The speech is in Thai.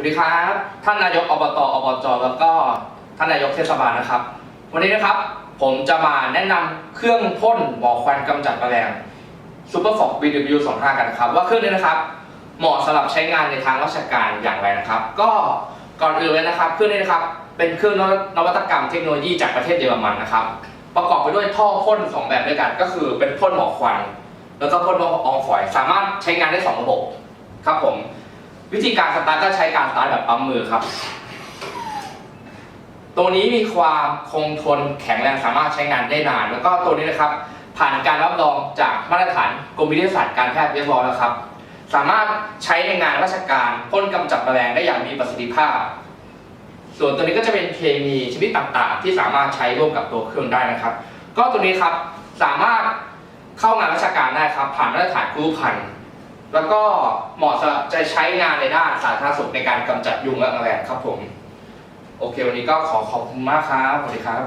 วัสดีครับ ท่านนายกอบตอบจแล้วก็ท่านนายกเทศบาลนะครับ วันนี้นะครับผมจะมาแนะนำเครื่องพ่นหมอกควันกำจัดแมลง Super Fox BW25 กันนะครับ ว่าเครื่องนี้นะครับ เหมาะสำหรับใช้งานในทางราชการอย่างไรนะครับ ก็ก่อนอื่นเลยนะครับ เครื่องนี้นะครับเป็นเครื่องนวัตกรรมเทคโนโลยีจากประเทศเยอรมันนะครับ ประกอบไปด้วยท่อพ่นสองแบบด้วยกัน ก็คือเป็นพ่นหมอกควัน แล้วก็พ่นละอองฝอย สามารถใช้งานได้สองระบบครับผม วิธีการสตาร์ทก็ใช้การสตาร์ทแบบปั๊มมือครับ ตัวนี้มีความคงทนแข็งแรงสามารถใช้งานได้นาน แล้วก็ตัวนี้นะครับ ผ่านการรับรองจากมาตรฐานกรมวิทยาศาสตร์การแพทย์เรียบร้อยแล้วครับ สามารถใช้ในงานราชการพ่นกำจัดแมลงได้อย่างมีประสิทธิภาพ ส่วนตัวนี้ก็จะเป็นเคมีชนิดต่างๆ ที่สามารถใช้ร่วมกับตัวเครื่องได้นะครับ ก็ตัวนี้ครับสามารถเข้างานราชการได้ครับ ผ่านมาตรฐานกู้พันธ์ แล้วก็เหมาะสำหรับจะใช้งานในด้านสาธารณสุขในการกำจัดยุงและแมลงครับผม โอเค วันนี้ก็ขอขอบคุณมากครับสวัสดีครับ